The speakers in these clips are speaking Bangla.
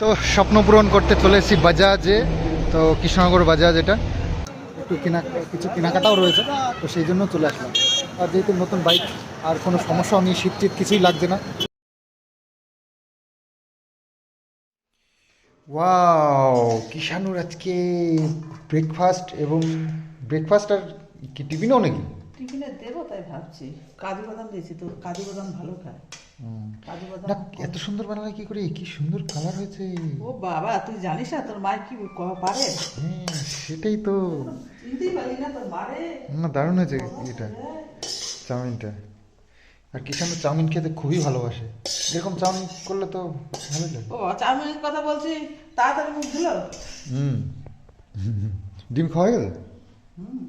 তো স্বপ্ন পূরণ করতে চলে এসেছি বাজাজে, তো কৃষ্ণনগর বাজাজ এটা। একটু কেনা কিছু কেনাকাটাও রয়েছে, তো সেই জন্য চলে আসলাম। আর যেহেতু নতুন বাইক, আর কোনো সমস্যাও নেই শীত কিছুই লাগছে না। ওয়াও, কিষানুর আজকে ব্রেকফাস্ট এবং ব্রেকফাস্ট আর কি, টিফিনও নাকি? টিফিনে দেবো তাই ভাবছি। কাজু বাদাম দিয়েছি তো, কাজু বাদাম ভালো খায়। এত সুন্দর বানালে কি করে? কি সুন্দর কালার হয়েছে। ও বাবা তুই জানিস না তোর মায়ের কি পারে? হ্যাঁ সেটাই তো। না তোর মারে। না দারুণ হয়েছে এটা। চাউমিনটা। আর কিষানু চাউমিন খেতে খুবই ভালোবাসে। এরকম চাউমিন করলে তো ভালোই লাগে। ও চাউমিনের কথা বলছি তাড়াতাড়ি মুখ দিল হুম। ডিম খাওয়া গেল? হুম।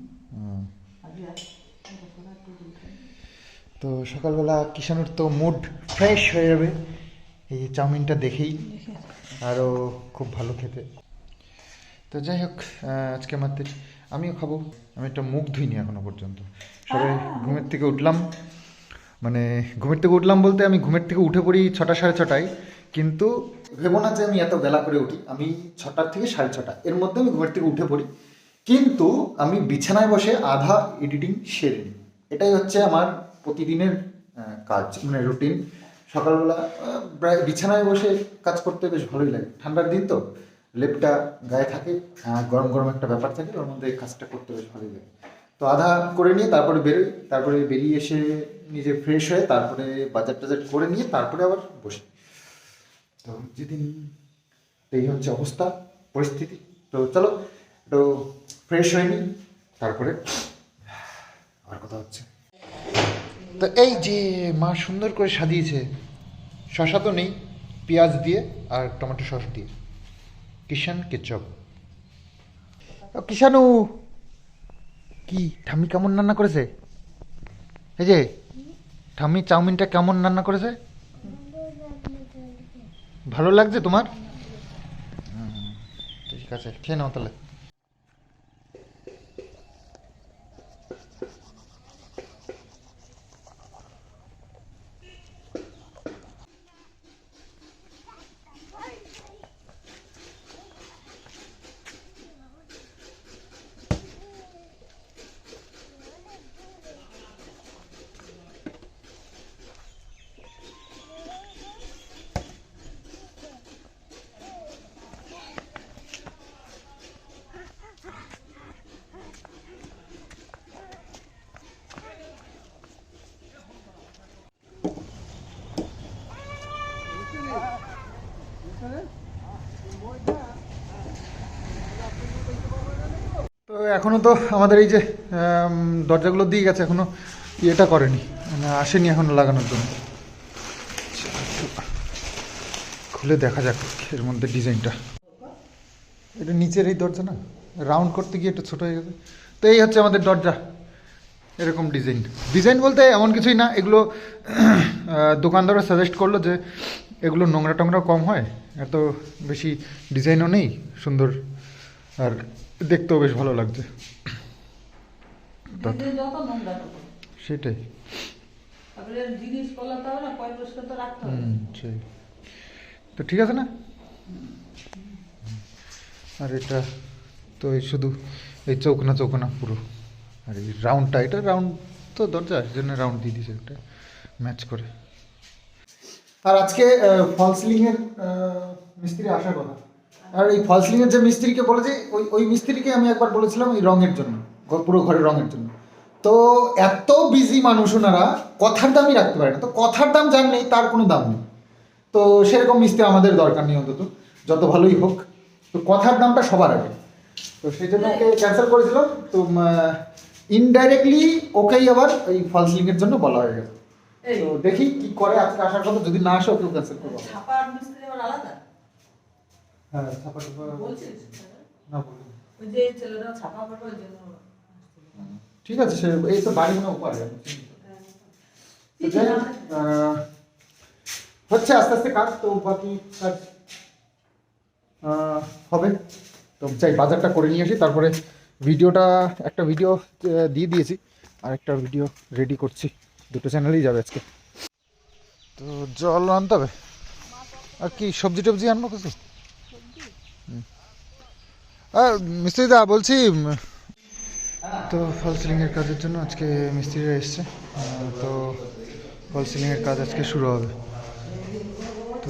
তো সকালবেলা কিষানুর তো মুড ফ্রেশ হয়ে যাবে। এই চাউমিনটা দেখেই। আরও খুব ভালো খেতে। তো যাই হোক আজকে আমাদের আমিও খাব। আমি একটা মুখ ধুইনি এখনও পর্যন্ত। সবাই ঘুমের থেকে উঠলাম। মানে ঘুমের থেকে উঠলাম বলতে আমি ঘুমের থেকে উঠে পড়ি ছটা সাড়ে ছটায়। কিন্তু ভেবো না যে আমি এত বেলা করে উঠি। আমি ছটার থেকে সাড়ে ছটা। এর মধ্যে আমি ঘুমের থেকে উঠে পড়ি। কিন্তু আমি বিছানায় বসে আধা এডিটিং সেরে নিই। এটাই হচ্ছে আমার প্রতিদিনের কাজ মানে রুটিন সকালবেলা প্রায় বিছানায় বসে কাজ করতে বেশ ভালোই লাগে। ঠান্ডার দিন তো, লেপটা গায়ে থাকে গরম গরম একটা ব্যাপার থাকে ওর মধ্যে কাজটা করতে বেশ ভালোই লাগে। তো আধা করে নিয়ে তারপরে বেরোই, তারপরে বেরিয়ে এসে নিজে ফ্রেশ হয়ে তারপরে বাজার টাজার করে নিয়ে তারপরে আবার বসি। তো যেদিন এই হচ্ছে অবস্থা, পরিস্থিতি, তো চলো, একটু ফ্রেশ হয়ে নিই, তারপরে আবার কথা হচ্ছে। তো এই যে মা সুন্দর করে সাজিয়েছে, শশা তো নেই, পেঁয়াজ দিয়ে আর টমেটো সস দিয়ে। কিষান কেচপ। কিষানু কি ঠাম্মি কেমন রান্না করেছে? এই যে, ঠাম্মি চাউমিনটা কেমন রান্না করেছে? ভালো লাগছে তোমার? ঠিক আছে, খেয়ে নাও তাহলে। তো এখনও তো আমাদের এই যে দরজাগুলো দিয়ে গেছে, এখনও ইয়েটা করেনি। মানে আসেনি এখনও লাগানোর জন্য। খুলে দেখা যাক এর মধ্যে ডিজাইনটা। এটা নিচের এই দরজা না? রাউন্ড করতে গিয়ে একটু ছোটো হয়ে গেছে। তো এই হচ্ছে আমাদের দরজা। এরকম ডিজাইন। ডিজাইন বলতে এমন কিছুই না, এগুলো দোকানদাররা সাজেস্ট করল যে এগুলো নোংরা টোংরা কম হয়। এত বেশি ডিজাইনও নেই, সুন্দর আর দেখতেও বেশ ভালো লাগছে। তত। সেটাই। তো ঠিক আছে না? আর এটা তো এই শুধু এই চৌকনা চৌকনা পুরো। আর এই রাউন্ডটা এটা রাউন্ড তো দরজা জন্য রাউন্ড দিয়ে দিয়েছে ওটা ম্যাচ করে। আর আজকে ফল সিলিংয়ের মিস্ত্রি আসার কথা। আর এই ফল সিলিংয়ের যে মিস্ত্রিকে বলেছে ওই ওই মিস্ত্রিকে আমি একবার বলেছিলাম এই রঙের জন্য পুরো ঘরের রঙের জন্য। তো এত বিজি মানুষ ওনারা কথার দামই রাখতে পারে না। তো কথার দাম যার নেই তার কোনো দাম নেই। তো সেরকম মিস্ত্রি আমাদের দরকার নেই অন্তত যত ভালোই হোক। তো কথার দামটা সবার আগে। তো সেই জন্য ওকে ক্যান্সেল করেছিলাম তো ইনডাইরেক্টলি ওকেই আবার এই ফল সিলিংয়ের জন্য বলা হয়ে গেছে তো দেখি কি করে আজকে আসার কথা যদি না আসে ওকেও ক্যান্সেল করব। আলাদা? হ্যাঁ ছাপা টাপা বলছিস? না বলুন। ওই যে ছেলেরা ছাপা করবে ওই জন্য ঠিক আছে সে এই তো বাড়ি মনে উপায় আহ, হচ্ছে আস্তে আস্তে কাজ তো বাকি কাজ হবে। তো চাই বাজারটা করে নিয়ে আসি তারপরে ভিডিওটা একটা ভিডিও দিয়ে দিয়েছি আর একটা ভিডিও রেডি করছি। দুটো চ্যানেলেই যাবে আজকে। তো জল আনতে হবে? আর কি সবজি টবজি আনব কিছু? মিস্ত্রিদা বলছি তো ফল সিলিংয়ের কাজের জন্য আজকে মিস্ত্রিরা এসছে। তো ফল সিলিংয়ের কাজ আজকে শুরু হবে। তো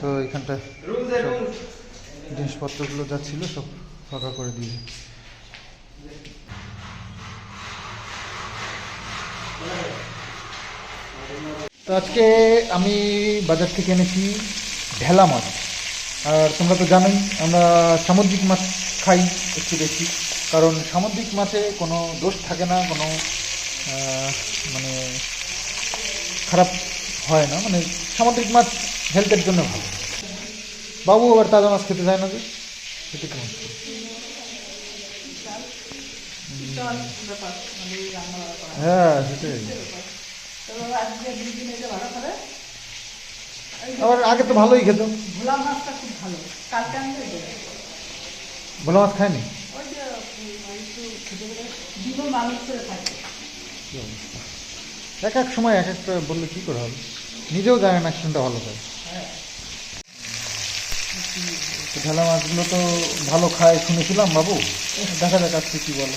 তো এখানটা জিনিসপত্রগুলো যা ছিল সব ফাঁকা করে দিয়েছে তো আজকে আমি বাজার থেকে এনেছি ঢেলা মাছ। আর তোমরা তো জানোই আমরা সামুদ্রিক মাছ খাই একটু বেশি। কারণ সামুদ্রিক মাছে কোনো দোষ থাকে না কোনো মানে খারাপ হয় না। মানে সামুদ্রিক মাছ হেলথের জন্য ভালো। বাবু আবার তাজা মাছ খেতে চায় না যে? খেতে কেমন? হ্যাঁ সেটাই তো আজকে দুই দিন এটা ভালো করে আবার আগে তো ভালোই খেত ভোলা মাছটা খুব ভালো। কালকে আমি ভোলা মাছ খায়নি? এক এক সময় এক একটা বললে কী করে হবে? নিজেও জানে না কোনটা ভালো খায় তো ঢেলা মাছগুলো তো ভালো খায় শুনেছিলাম বাবু। দেখা যাক আজকে কী বলে।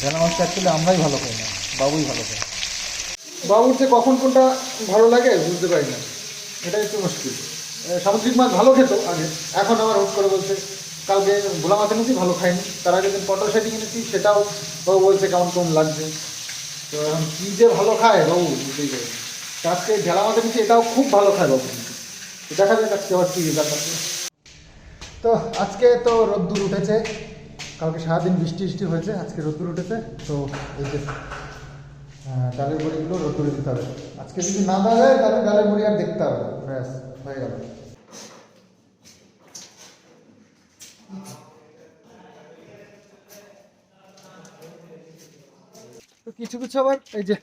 ঢেলা মাছটা অ্যাকচুয়ালি আমরাই ভালো খাই না বাবুই ভালো খায়। বাবুর যে কখন কোনটা ভালো লাগে বুঝতে পারি না। এটাই একটু মুশকিল। সামুদ্রিক মাছ ভালো খেত আগে। এখন আবার হুট করে বলছে, কালকে ভোলা মাছ এনেছি ভালো খাইনি। তার আগে দিন পটল সেটি এনেছি, সেটাও বাবু বলছে কেমন কেমন লাগছে। তো এখন কী যে ভালো খায় বাবু, বুঝতেই পারি আজকে ঢেলা মাছ এনেছি এটাও খুব ভালো খায় বাবু। দেখা যাক আজকে আবার কী রেজাল্ট তো আজকে তো রোদ্দুর উঠেছে। কালকে সারাদিন বৃষ্টি বৃষ্টি হয়েছে, আজকে রোদ্দুর উঠেছে। তো এই যে ডালের বড়িগুলো রোদ্দুরে দিতে হবে। আজকে যদি না দেওয়া যায়, তাহলে ডালের বড়ি আর দেখতে হবে ব্যাস, হয়ে গেল। তো কিছু কিছু আবার এই যে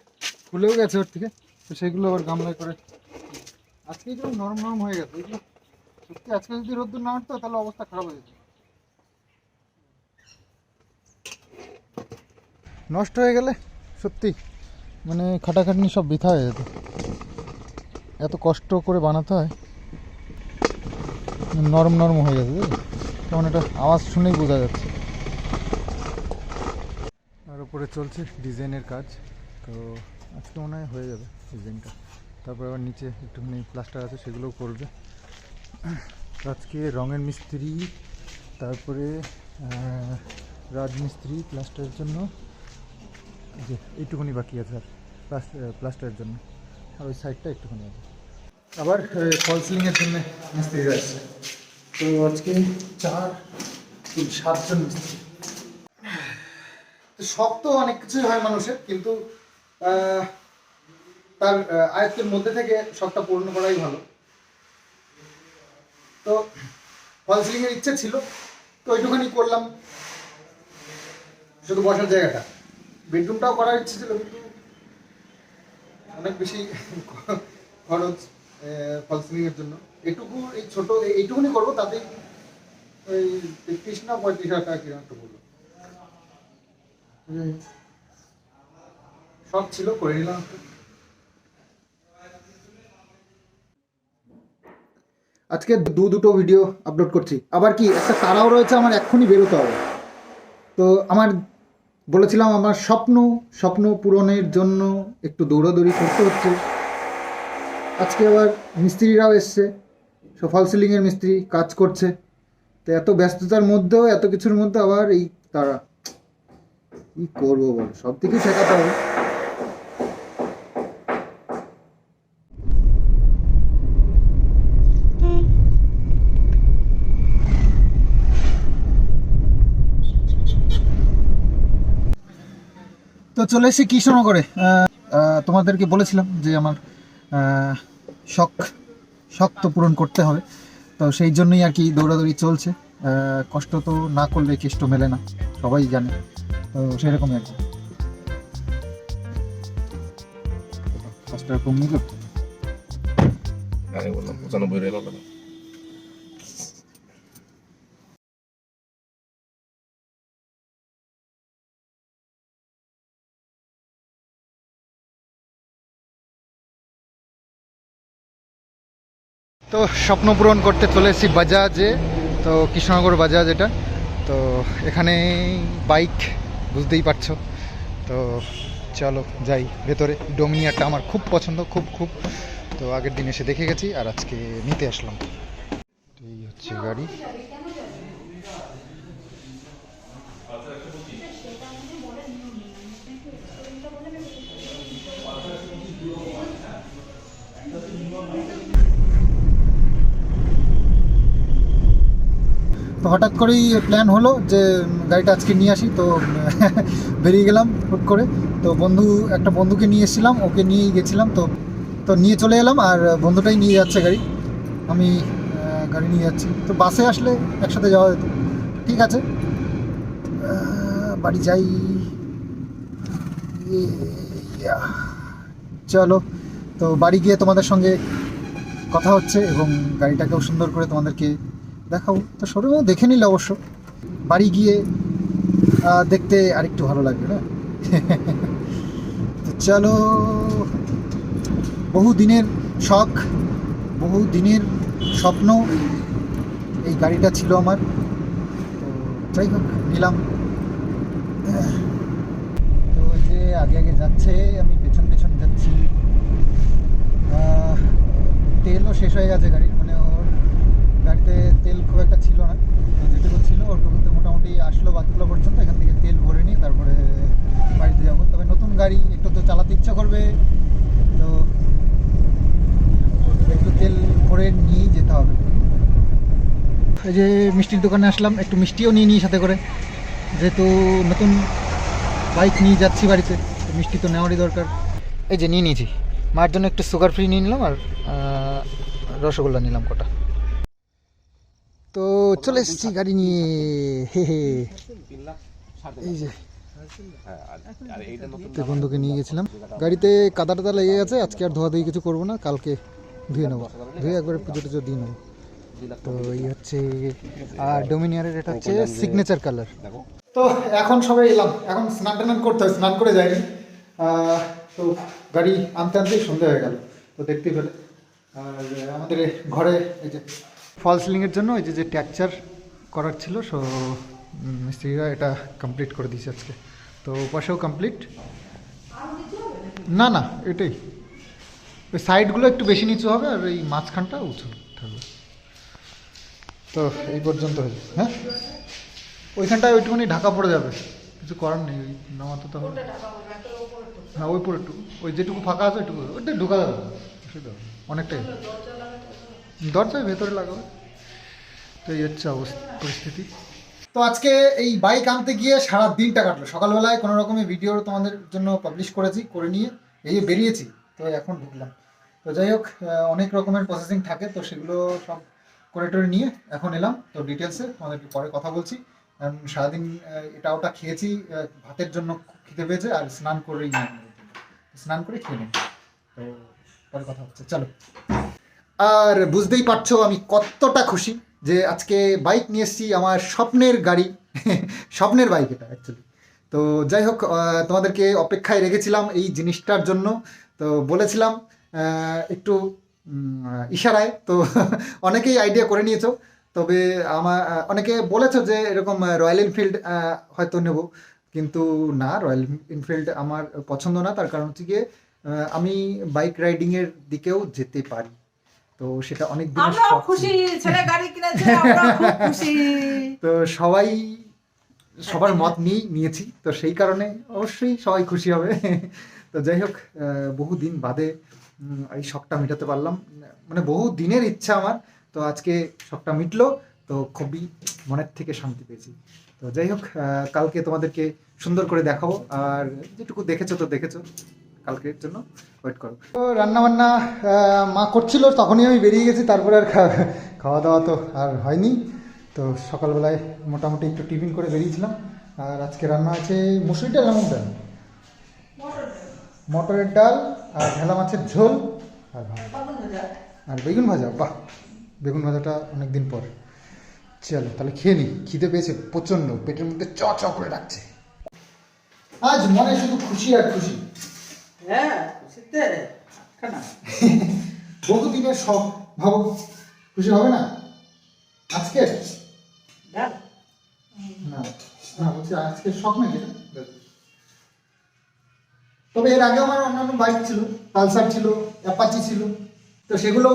খুলেও গেছে ওর থেকে, তো সেগুলো আবার গামলায় করে। আজকে যেমন নরম নরম হয়ে গেছে এগুলো সত্যি, আজকে যদি রোদ্দুর না উঠতো, তাহলে অবস্থা খারাপ হয়ে যেত। নষ্ট হয়ে গেলে সত্যি। মানে খাটাখাটনি সব বৃথা হয়ে যেত। এত কষ্ট করে বানাতে হয়। নরম নরম হয়ে গেছে? কেমন একটা আওয়াজ শুনেই বোঝা যাচ্ছে। আর উপরে চলছে ডিজাইনের কাজ। তো আজকে মনে হয় হয়ে যাবে ডিজাইনটা। তারপরে আবার নিচে একটুখানি প্লাস্টার আছে, সেগুলোও করবে। আজকে রঙের মিস্ত্রি, তারপরে রাজমিস্ত্রি, প্লাস্টারের জন্য যে এইটুকুনি বাকি আছে আর প্লাস্টারের জন্য। আর ওই সাইডটা একটুখানি আছে। আবার ফল সিলিংয়ের জন্য মিস্ত্রিরা আসছে তো আজকে চার, তিন, সাতজন মিস্ত্রি। শখ তো অনেক কিছুই হয় মানুষের, কিন্তু তার আয়ত্তের মধ্যে থেকে শখটা পূর্ণ করাই ভালো। তো ফল সিলিং এর ইচ্ছে ছিল, তো ওইটুখানি করলাম। শুধু বসার জায়গাটা। বেডরুমটাও করার ইচ্ছে ছিল, কিন্তু অনেক বেশি খরচ ফল এর জন্য। এটুকু, এই ছোট এইটুকুনি করব, তাতেই ওই তেত্রিশ না পঁয়ত্রিশ হাজার টাকা কীরকম একটা বলল। সব ছিল, করে নিলাম। আজকে দু দুটো ভিডিও আপলোড করছি। আবার কি, একটা তারাও রয়েছে, আমার এক্ষুনি বেরোতে হবে। তো আমার বলেছিলাম, আমার স্বপ্ন স্বপ্ন পূরণের জন্য একটু দৌড়াদৌড়ি করতে হচ্ছে। আজকে আবার মিস্ত্রিরাও এসছে সব সিলিংয়ের মিস্ত্রি কাজ করছে। তো এত ব্যস্ততার মধ্যেও, এত কিছুর মধ্যে আবার এই তারা, কী করব বল? সব দিকেই শেখাতে হবে। তো চলে এসেছি কৃষ্ণনগরে। তোমাদেরকে বলেছিলাম যে আমার শখ শখ তো পূরণ করতে হবে। তো সেই জন্যই আর কি দৌড়াদৌড়ি চলছে। কষ্ট তো না করলে কেষ্ট মেলে না, সবাই জানে। তো সেরকমই আর কি। পাঁচ টাকা কম নিল। আরে বললাম, পঁচানব্বই রেল তো স্বপ্ন পূরণ করতে চলে এসেছি বাজাজে, তো কৃষ্ণনগর বাজাজ এটা। তো এখানে বাইক, বুঝতেই পারছ। তো চলো যাই, ভেতরে ডোমিনিয়ারটা আমার খুব পছন্দ, খুব খুব। তো আগের দিন এসে দেখে গেছি আর আজকে নিতে আসলাম। এই হচ্ছে গাড়ি। তো হঠাৎ করেই প্ল্যান হলো যে গাড়িটা আজকে নিয়ে আসি। তো বেরিয়ে গেলাম হুট করে। তো বন্ধু, একটা বন্ধুকে নিয়ে এসেছিলাম, ওকে নিয়েই গেছিলাম। তো তো নিয়ে চলে এলাম আর বন্ধুটাই নিয়ে যাচ্ছে গাড়ি। আমি গাড়ি নিয়ে যাচ্ছি। তো বাসে আসলে একসাথে যাওয়া যেত। ঠিক আছে। বাড়ি যাই। চলো। তো বাড়ি গিয়ে তোমাদের সঙ্গে কথা হচ্ছে এবং গাড়িটাকেও সুন্দর করে তোমাদেরকে দেখাবো তো শোরুমেও দেখে নিলে অবশ্য। বাড়ি গিয়ে দেখতে আরেকটু ভালো লাগবে, না? তো চলো, বহু দিনের শখ, বহু দিনের স্বপ্ন, এই গাড়িটা ছিল আমার। তো যাই হোক, নিলাম। তো যে আগে আগে যাচ্ছে, আমি পেছন পেছন যাচ্ছি। তেলও শেষ হয়ে গেছে গাড়ির। গাড়িতে তেল খুব একটা ছিল না। যেটুকু ছিল ওটুকুতে মোটামুটি আসলো বাতকুলা পর্যন্ত। এখান থেকে তেল ভরে নিই তারপরে বাড়িতে যাব। তবে নতুন গাড়ি, একটু তো চালাতে ইচ্ছা করবে। তো একটু তেল ভরে নিয়েই যেতে হবে। এই যে মিষ্টির দোকানে আসলাম, একটু মিষ্টিও নিয়ে নিই সাথে করে। যেহেতু নতুন বাইক নিয়ে যাচ্ছি বাড়িতে মিষ্টি তো নেওয়ারই দরকার। এই যে নিয়ে নিয়েছি। মায়ের জন্য একটু সুগার ফ্রি নিয়ে নিলাম আর রসগোল্লা নিলাম কটা। তো চলে এসেছি গাড়ি নিয়ে। হে হে। এই যে। বন্ধুকে নিয়ে গেছিলাম। গাড়িতে কাদা টাদা লেগে গেছে, আজকে আর ধোয়া ধুই কিছু করব না, কালকে ধুয়ে নেব। ধুয়ে একবারে পুজো টুজো দিয়ে নেব। তো এই হচ্ছে, আর ডোমিনিয়ারের এটা হচ্ছে সিগনেচার কালার তো এখন সবাই এলাম। এখন স্নান টান করতে হয়, স্নান করে যায়নি তো গাড়ি আনতে আনতেই সন্ধে হয়ে গেল। তো দেখতেই পেলে। আর আমাদের ঘরে এই যে ফল সিলিংয়ের জন্য ওই যে যে ট্যাকচার করার ছিল সো মিস্ত্রিরা এটা কমপ্লিট করে দিয়েছে আজকে। তো পাশেও কমপ্লিট না না এটাই। ওই সাইডগুলো একটু বেশি নিচু হবে আর এই মাঝখানটা উঁচু থাকবে তো এই পর্যন্ত হয়েছে হ্যাঁ? ওইখানটায় ওইটুকুনি ঢাকা পড়ে যাবে। কিছু করার নেই ওই নামাতে তো হবে। হ্যাঁ ওই পুরোটুকু ওই যেটুকু ফাঁকা আছে ওইটুকু ওইটা ঢোকা যাবে অনেকটাই দরজায় ভেতরে লাগাবে তো এই হচ্ছে পরিস্থিতি। তো আজকে এই বাইক আনতে গিয়ে সারা দিনটা কাটলো। সকালবেলায় কোনো রকমের ভিডিও তোমাদের জন্য পাবলিশ করেছি, করে নিয়ে এই বেরিয়েছি, তো এখন ঢুকলাম। তো যাই হোক অনেক রকমের প্রসেসিং থাকে, তো সেগুলো সব করে টরে নিয়ে এখন এলাম। তো ডিটেলসে তোমাদেরকে পরে কথা বলছি। কারণ সারাদিন এটা ওটা খেয়েছি ভাতের জন্য খিদে পেয়েছে, আর স্নান করেই স্নান করে খেয়ে নিই। তো পরে কথা হচ্ছে, চলো। আর বুঝতেই পারছ আমি কতটা খুশি যে আজকে বাইক নিয়ে এসেছি আমার স্বপ্নের গাড়ি, স্বপ্নের বাইক এটা অ্যাকচুয়ালি তো যাই হোক তোমাদেরকে অপেক্ষায় রেখেছিলাম এই জিনিসটার জন্য। তো বলেছিলাম একটু ইশারায়। তো অনেকেই আইডিয়া করে নিয়েছো, তবে আমার অনেকে বলেছ যে এরকম রয়্যাল এনফিল্ড হয়তো নেব। কিন্তু না রয়্যাল এনফিল্ড আমার পছন্দ না। তার কারণ হচ্ছে গিয়ে আমি বাইক রাইডিংয়ের দিকেও যেতে পারি। তো সেটা অনেক আমরাও খুশি ছেলে। গাড়ি কিনেছে খুব খুশি। তো সবাই সবার মত নিয়েই নিয়েছি। তো সেই কারণে অবশ্যই সবাই খুশি হবে। তো যাই হোক আহ, বহু দিন বাদে এই শখটা মেটাতে পারলাম। মানে বহু দিনের ইচ্ছা আমার। তো আজকে শখটা মিটলো তো খুবই মনের থেকে শান্তি পেয়েছি। তো যাই হোক কালকে তোমাদেরকে সুন্দর করে দেখাবো। আর যেটুকু দেখেছ তো দেখেছ। কালকের জন্য ওয়েট করো। রান্না বান্না মা করছিল, তখনই আমি বেরিয়ে গেছি, তারপরে আর খাওয়া দাওয়া তো আর হয়নি। তো সকালবেলায় মোটামুটি একটু টিফিন করে বেরিয়েছিলাম। আর আজকে রান্না আছে মুসুরি ডাল, এমন ডাল? মটরের ডাল আর ঢেলা মাছের ঝোল আর আর বেগুন ভাজা, বাহ! বেগুন ভাজাটা অনেক দিন পর। চলো, তাহলে খেয়ে নিই খিদে পেয়েছে প্রচণ্ড, পেটের মধ্যে চ চ করে রাখছে আজ মনে শুধু খুশি আর খুশি। হ্যাঁ কেন বহুদিনের শখ ভাবো খুশি হবে না? আজকে? না। বলছি আজকে শখ নাকি? তবে এর আগে আমার অন্যান্য বাইক ছিল পালসার ছিল অ্যাপাচি ছিল। তো সেগুলো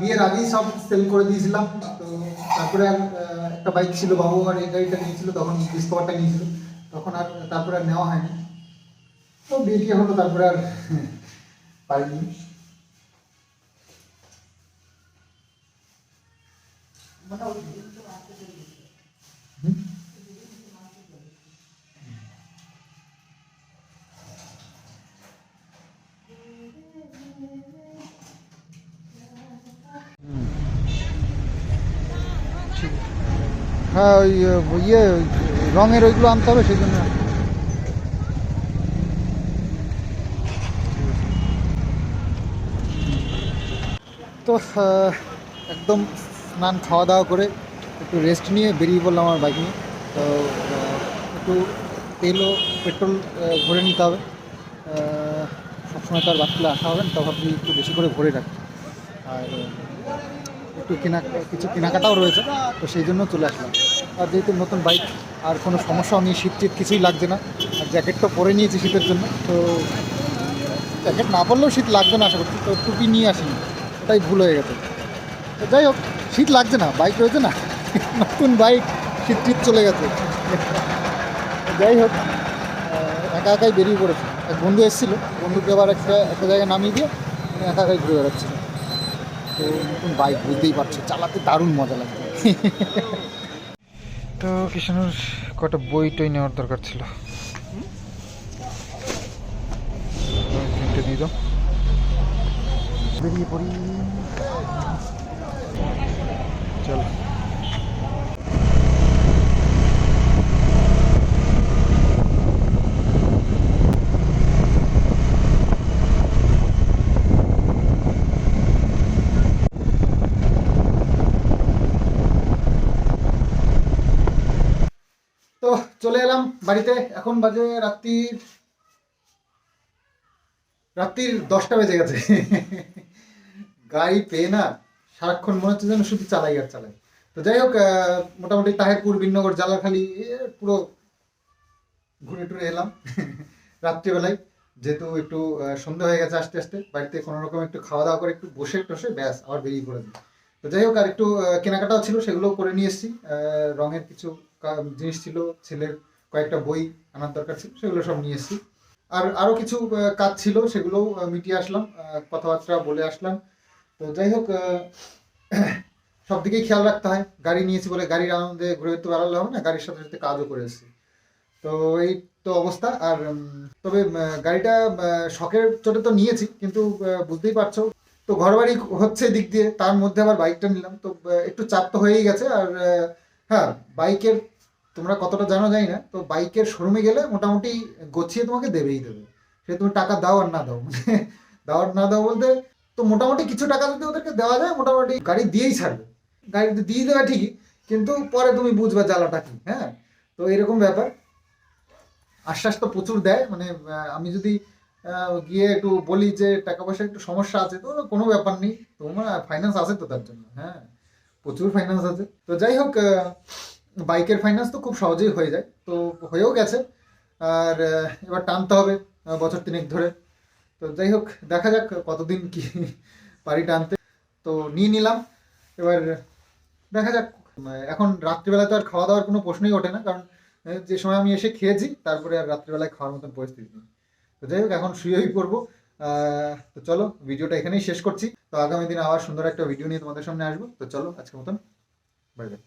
বিয়ের আগেই সব সেল করে দিয়েছিলাম। তো তারপরে আর একটা বাইক ছিল বাবু আমার এই গাড়িটা নিয়েছিল তখন ডিসকভারটা নিয়েছিল। তখন আর তারপরে আর নেওয়া হয়নি। তো বিয়ে হলো, তারপরে আর পারিনি। হ্যাঁ ওই ইয়ে রঙের ওইগুলো আনতে হবে, সেই জন্য। একদম স্নান খাওয়া দাওয়া করে একটু রেস্ট নিয়ে বেরিয়ে পড়লাম আমার বাইক নিয়ে। তো একটু তেলও পেট্রোল ভরে নিতে হবে। সবসময় তো আর বাচ্চালে আসা হবে না, তো একটু বেশি করে ভরে রাখি। আর, একটু কেনা, কিছু কেনাকাটাও রয়েছে, তো সেই জন্য চলে আসলাম। আর যেহেতু নতুন বাইক আর কোনো সমস্যাও নেই শীত টিত কিছুই লাগছে না। আর জ্যাকেট তো পরে নিয়েছি শীতের জন্য, তো জ্যাকেট না পরলেও শীত লাগবে না আশা করছি, তো টুপি নিয়ে আসিনি। ওটাই ভুল হয়ে গেছে। যাই হোক শীত লাগছে না বাইক রয়েছে না নতুন বাইক শীত টিত চলে গেছে। যাই হোক একা একাই বেরিয়ে পড়েছে। এক বন্ধু এসেছিল বন্ধুকে আবার একটা একটা জায়গায় নামিয়ে দিয়ে আমি একা একাই ঘুরে বেড়াচ্ছিল তো নতুন বাইক বুঝতেই পারছ চালাতে দারুণ মজা লাগছে। তো কিষানুর কটা বই টই নেওয়ার দরকার ছিল? নিয়ে যাও। বেরিয়ে পড়ি। চলো। তো চলে এলাম বাড়িতে। এখন বাজে রাত্রির রাত্রির দশটা বেজে গেছে। গাড়ি পেয়ে না সারাক্ষণ মনে হচ্ছে যেন শুধু চালাই আর চালাই। তো যাই হোক মোটামুটি তাহেরপুর, বিনগর, জালাখালি পুরো ঘুরে টুরে এলাম রাত্রিবেলায়। যেহেতু একটু সন্ধ্যা হয়ে গেছে আস্তে আস্তে, বাড়িতে কোনো রকম একটু খাওয়া দাওয়া করে একটু বসে টসে ব্যাস, আবার বেরিয়ে পড়ে দিই তো যাই হোক, আর একটু কেনাকাটাও ছিল, সেগুলোও করে নিয়ে এসেছি। রঙের কিছু জিনিস ছিল, ছেলের কয়েকটা বই আনার দরকার ছিল, সেগুলো সব নিয়ে এসেছি। আর আরও কিছু কাজ ছিল, সেগুলোও মিটিয়ে আসলাম কথাবার্তা বলে আসলাম। তো যাই হোক সব দিকেই খেয়াল রাখতে হয়। গাড়ি নিয়েছি বলে গাড়ির আনন্দে ঘুরে তো বেড়ালে হবে না, গাড়ির সাথে সাথে কাজও করে এসেছি। তো এই তো অবস্থা। আর তবে গাড়িটা শখের চোটে তো নিয়েছি, কিন্তু বুঝতেই পারছ, তো ঘর বাড়ি হচ্ছে দিক দিয়ে, তার মধ্যে আবার বাইকটা নিলাম। তো একটু চাপ তো হয়েই গেছে। আর হ্যাঁ বাইকের, তোমরা কতটা জানো জানি না, তো বাইকের শোরুমে গেলে মোটামুটি গছিয়ে তোমাকে দেবেই দেবে। সে তুমি টাকা দাও আর না দাও। দাও আর না দাও বলতে তো মোটামুটি কিছু টাকা যদি ওদেরকে দেওয়া যায়, মোটামুটি গাড়ি দিয়েই ছাড়বে। গাড়ি দিয়ে দেবে ঠিকই, কিন্তু পরে তুমি বুঝবে জ্বালাটা কি হ্যাঁ? তো এরকম ব্যাপার। আশ্বাস তো প্রচুর দেয় মানে আমি যদি গিয়ে একটু বলি যে টাকা পয়সা একটু সমস্যা আছে, তো কোনো ব্যাপার নেই। তোমার ফাইন্যান্স আছে তো তার জন্য হ্যাঁ? প্রচুর ফাইন্যান্স আছে। তো যাই হোক বাইকের ফাইন্যান্স তো খুব সহজেই হয়ে যায়। তো হয়েও গেছে। আর এবার টানতে হবে বছর তিনেক ধরে। তো যাই হোক, দেখা যাক কতদিন কি পারি টানতে। তো নিয়ে নিলাম। এবার দেখা যাক, এখন রাত্রিবেলা তো আর খাওয়া দাওয়ার কোনো প্রশ্নই ওঠে না, কারণ যে সময় আমি এসে খেয়েছি, তারপরে আর রাত্রিবেলায় খাওয়ার মতন পরিস্থিতি নেই। তো যাই হোক, এখন শুয়েই পড়ব। তো চলো, ভিডিওটা এখানেই শেষ করছি। তো আগামী দিন আবার সুন্দর একটা ভিডিও নিয়ে তোমাদের সামনে আসব। তো চলো, আজকের মতন বাই বাই